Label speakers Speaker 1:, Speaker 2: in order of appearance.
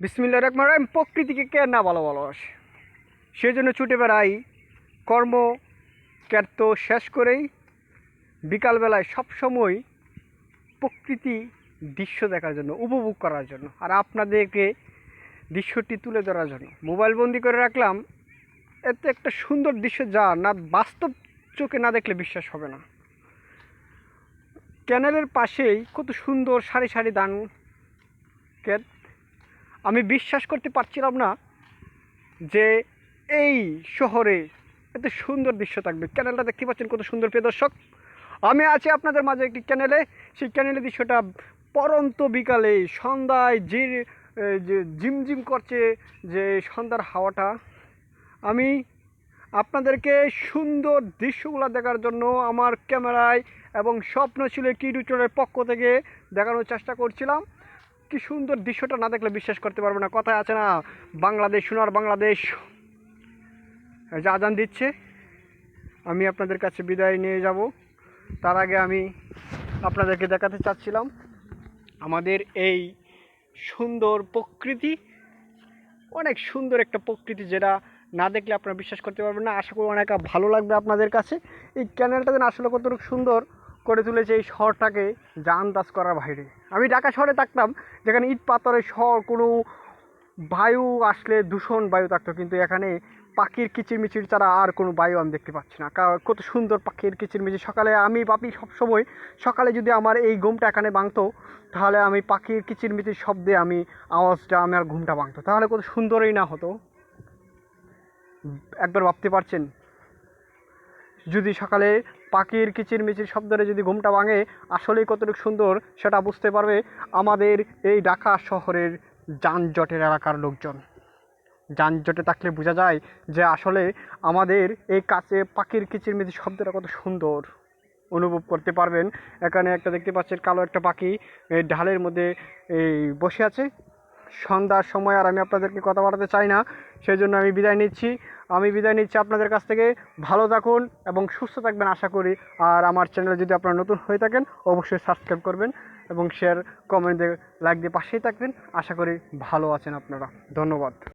Speaker 1: বিসমিল্লা রহমান রহিম, প্রকৃতিকে কে না ভালো ভালোবাসে? সেই জন্য ছুটে বেড়াই, কর্ম ক্যার্ত শেষ করেই বিকালবেলায় সবসময় প্রকৃতি দৃশ্য দেখার জন্য, উপভোগ করার জন্য, আর আপনাদেরকে দৃশ্যটি তুলে ধরার জন্য। মোবাইল বন্দি করে রাখলাম, এত একটা সুন্দর দৃশ্য যা না বাস্তব চোখে না দেখলে বিশ্বাস হবে না। ক্যানেলের পাশেই কত সুন্দর সারি সারি ধান ক্ষেত আমি বিশ্বাস করতে পারছিলাম না যে এই শহরে এত সুন্দর দৃশ্য থাকবে। ক্যানেলটা দেখতে পাচ্ছেন কত সুন্দর, প্রিয় দর্শক। আমি আছি আপনাদের মাঝে একটি ক্যানেলে সেই ক্যানেলের দৃশ্যটা পরন্ত বিকালে সন্ধ্যায় যে ঝিমঝিম করছে যে সন্ধ্যার হাওয়াটা। আমি আপনাদেরকে সুন্দর দৃশ্যগুলো দেখার জন্য আমার ক্যামেরায় এবং স্বপ্ন ছিল কিডুচরের পক্ষ থেকে দেখানোর চেষ্টা করছিলাম। কি সুন্দর দৃশ্যটা না দেখলে বিশ্বাস করতে পারবে না। কথায় আছে না, বাংলাদেশ সোনার বাংলাদেশ। যে আজান দিচ্ছে, আমি আপনাদের কাছে বিদায় নিয়ে যাব। তার আগে আমি আপনাদেরকে দেখাতে চাচ্ছিলাম, আমাদের এই সুন্দর প্রকৃতি, অনেক সুন্দর একটা প্রকৃতি যেটা না দেখলে আপনারা বিশ্বাস করতে পারবেন না। আশা করি অনেক ভালো লাগবে আপনাদের কাছে। এই ক্যানেলটা যেন আসলে কতটুকু সুন্দর তুলেছে এই শহরটাকে যা আন্দাজ করার বাইরে। আমি ঢাকা শহরে থাকতাম, যেখানে ইট পাথরের শহর, কোনো বায়ু আসলে দূষণ বায়ু থাকতো, কিন্তু এখানে পাখির কিচিরমিচির ছাড়া আর কোনো বায়ু আমি দেখতে পাচ্ছি না। কত সুন্দর পাখির কিচিরমিচির। সকালে আমি বাপি সবসময়, সকালে যদি আমার এই ঘুমটা এখানে ভাঙতো, তাহলে আমি পাখির কিচিরমিচির শব্দে আমি, আওয়াজটা, আমার ঘুমটা ভাঙতো। তাহলে কত সুন্দরই না হতো। একবার ভাবতে পারছেন? যদি সকালে পাখির কিচিরমিচির শব্দরে যদি ঘুমটা ভাঙে, আসলেই কতটুকু সুন্দর সেটা বুঝতে পারবে আমাদের এই ঢাকা শহরের যানজটের এলাকার লোকজন। যানজটে থাকলে বোঝা যায় যে আসলে আমাদের এই কাছে পাখির কিচিরমিচির শব্দটা কত সুন্দর। অনুভব করতে পারবেন। এখানে একটা দেখতে পাচ্ছেন কালো একটা পাখি, এই ঢালের মধ্যে, এই বসে আছে। সন্ধ্যার সময় আর আমি আপনাদেরকে কথা বলাতে চাই না সেই জন্য আমি বিদায় নিচ্ছি। আমি বিদায় নিচ্ছি আপনাদের কাছ থেকে। ভালো থাকুন এবং সুস্থ থাকবেন আশা করি। আর আমার চ্যানেলে যদি আপনারা নতুন হয়ে থাকেন, অবশ্যই সাবস্ক্রাইব করবেন এবং শেয়ার কমেন্ট লাইক দিয়ে পাশেই থাকবেন। আশা করি ভালো আছেন আপনারা। ধন্যবাদ।